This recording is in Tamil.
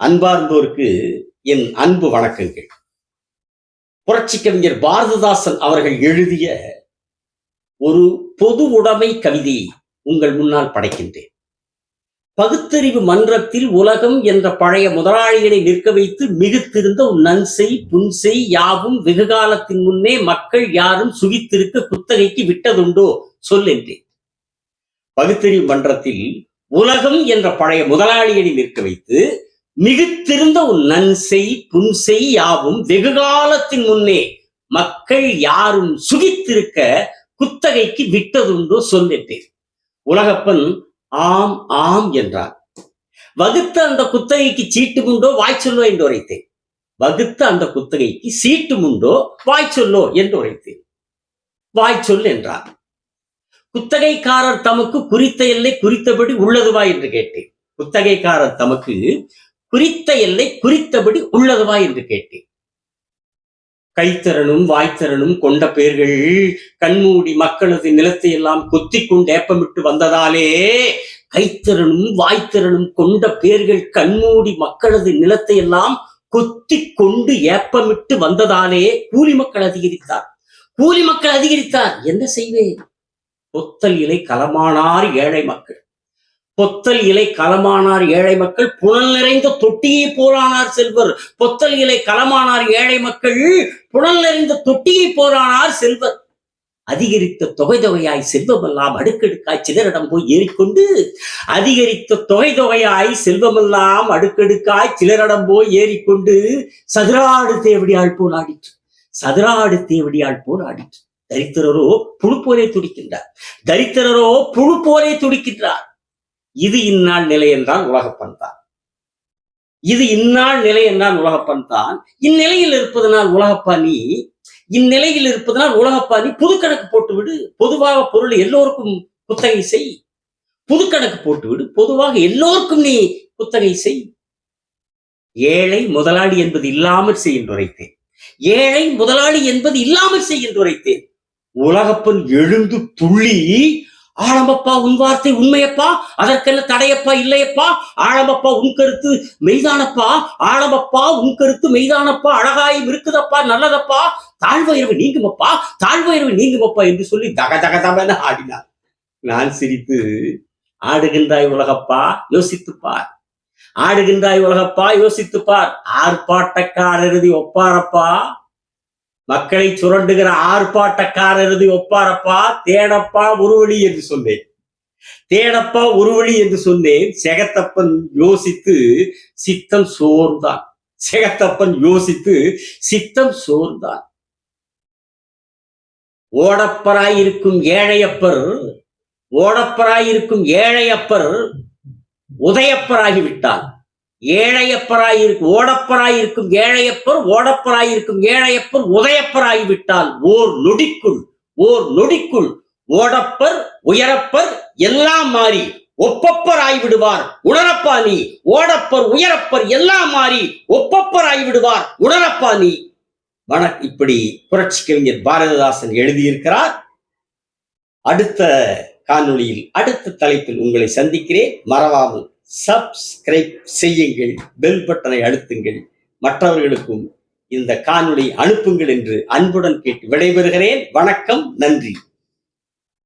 அன்பார்ந்தோருக்கு என் அன்பு வணக்கங்கள். புரட்சி கவிஞர் பாரதிதாசன் அவர்கள் எழுதிய ஒரு பொது உடைமை கவிதையை உங்கள் முன்னால் படைக்கின்றேன். பகுத்தறிவு மன்றத்தில் உலகம் என்ற பழைய முதலாளிகளை நிற்க வைத்து மிகுத்திருந்த நன்சை நன்செய் புன்செய் யாவும் வெகு காலத்தின் முன்னே மக்கள் யாரும் சுகித்திருக்க குத்தகைக்கு விட்டதுண்டோ சொல் என்றேன் பகுத்தறிவு மன்றத்தில் உலகம் என்ற பழைய முதலாளிகளை நிற்க வைத்து மிகுத்திருந்த உன் நன்செய் புன்செய் யாவும் வெகு காலத்தின் முன்னே மக்கள் யாரும் சுகித்திருக்க குத்தகைக்கு விட்டதுண்டோ சொல்லிட்டேன். உலகப்பன் ஆம் ஆம் என்றார் வகுத்த அந்த குத்தகைக்கு சீட்டு உண்டோ வாய் சொல்லோ என்று உரைத்தேன். வகுத்த அந்த குத்தகைக்கு சீட்டு உண்டோ வாய் சொல்லோ என்று உரைத்தேன். வாய் சொல் என்றார் குத்தகைக்காரர் தமக்கு குறித்த எல்லை குறித்தபடி உள்ளதுவா என்று கேட்டேன். குத்தகைக்காரர் தமக்கு குறித்த எல்லை குறித்தபடி உள்ளதுவா என்று கேட்டேன். கைத்திறனும் வாய்த்திறனும் கொண்ட பேர்கள் கண்மூடி மக்களது நிலத்தை எல்லாம் கொத்தி கொண்டு ஏப்பமிட்டு வந்ததாலே கைத்திறனும் வாய்த்திறனும் கொண்ட பேர்கள் கண்மூடி மக்களது நிலத்தை எல்லாம் கொத்தி கொண்டு ஏப்பமிட்டு வந்ததாலே கூலி மக்கள் அதிகரித்தார். கூலி மக்கள் அதிகரித்தார். என்ன செய்வேன்? பொத்தல் இலை களமானார் ஏழை மக்கள். பொத்தல் இலை களமானார் ஏழை மக்கள் புனல் நிறைந்த தொட்டியை போலானார் செல்வர். பொத்தல் இலை களமானார் ஏழை மக்கள் புனல் நிறைந்த தொட்டியை போலானார் செல்வர். அதிகரித்த தொகை தொகையாய் செல்வமெல்லாம் அடுக்கடுக்காய் சிலரிடம் போய் ஏறிக்கொண்டு அதிகரித்த தொகை தொகையாய் செல்வமெல்லாம் அடுக்கடுக்காய் சிலரிடம் போய் ஏறிக்கொண்டு சதுராடு தேவடியாள் போல் ஆடிற்று சதுராடு தேவடியாள் போல் ஆடிற்று தரித்திரரோ புழு துடிக்கின்றார். தரித்திரரோ புழு போலே துடிக்கின்றார். இது இந்நாள் நிலை என்றால் உலகப்பன் தான். இது இந்நாள் நிலை என்றால் உலகப்பன் தான். இந்நிலையில் இருப்பதனால் உலகப்பா நீ இந்நிலையில் இருப்பதனால் உலகப்பா நீ புது கணக்கு போட்டு விடு பொதுவாக பொருள் எல்லோருக்கும் குத்தகை செய். புது கணக்கு போட்டு விடு பொதுவாக எல்லோருக்கும் நீ குத்தகை செய். ஏழை முதலாளி என்பது இல்லாமல் செய் என்று உரைத்தேன். ஏழை முதலாளி என்பது இல்லாமல் செய் என்று உரைத்தேன். உலகப்பன் எழுந்து துள்ளி ஆழமப்பா உன் வார்த்தை உண்மையப்பா? அதற்கென்ன தடையப்பா இல்லையப்பா? ஆழமப்பா உன் கருத்து மெய்தானப்பா? ஆழமப்பா உன் கருத்து மெய்தானப்பா? அழகாயும் இருக்குதப்பா நல்லதப்பா? தாழ்வயிறவு நீங்குமப்பா? தாழ்வயிறவு நீங்குமப்பா என்று சொல்லி தக தக தவன ஆடினார். நான் சிரித்து ஆடுகின்றாய் உலகப்பா யோசித்துப்பார். ஆடுகின்றாய் உலகப்பா யோசித்துப்பார். ஆர்ப்பாட்டக்காரருதி ஒப்பாரப்பா? மக்களை சுரண்டுகிற ஆர்ப்பாட்டக்காரருதி ஒப்பாரப்பா தேடப்பா உருவழி என்று சொன்னேன். தேடப்பா உருவழி என்று சொன்னேன். செகத்தப்பன் யோசித்து சித்தம் சோர்ந்தான். செகத்தப்பன் யோசித்து சித்தம் சோர்ந்தான். ஓடப்பராயிருக்கும் ஏழையப்பர் ஓடப்பராயிருக்கும் ஏழையப்பர் உதயப்பராகிவிட்டான் ஏழையப்பராயிருக்கும் ஓடப்பராயிருக்கும் ஏழையப்பர் ஓடப்பராயிருக்கும் ஏழையப்பர் உதயப்பராகிவிட்டால் ஓர் நொடிக்குள் ஓர் நொடிக்குள் ஓடப்பர் உயரப்பர் எல்லாம் மாறி ஒப்பப்பர் ஆய்விடுவார் உணரப்பா நீ ஓடப்பர் உயரப்பர் எல்லாம் மாறி ஒப்பப்பர் ஆய்விடுவார் உணரப்பா நீ வணக் இப்படி புரட்சி கவிஞர் பாரதிதாசன் எழுதியிருக்கிறார். அடுத்த காணொளியில் அடுத்த தலைப்பில் உங்களை சந்திக்கிறேன். மறவாமல் சப்ஸ்கிரைப் செய்யுங்கள் பெல் பட்டனை அழுத்துங்கள். மற்றவர்களுக்கும் இந்த காணொளி அனுப்புங்கள் என்று அன்புடன் கேட்டு விடைபெறுகிறேன். வணக்கம் நன்றி.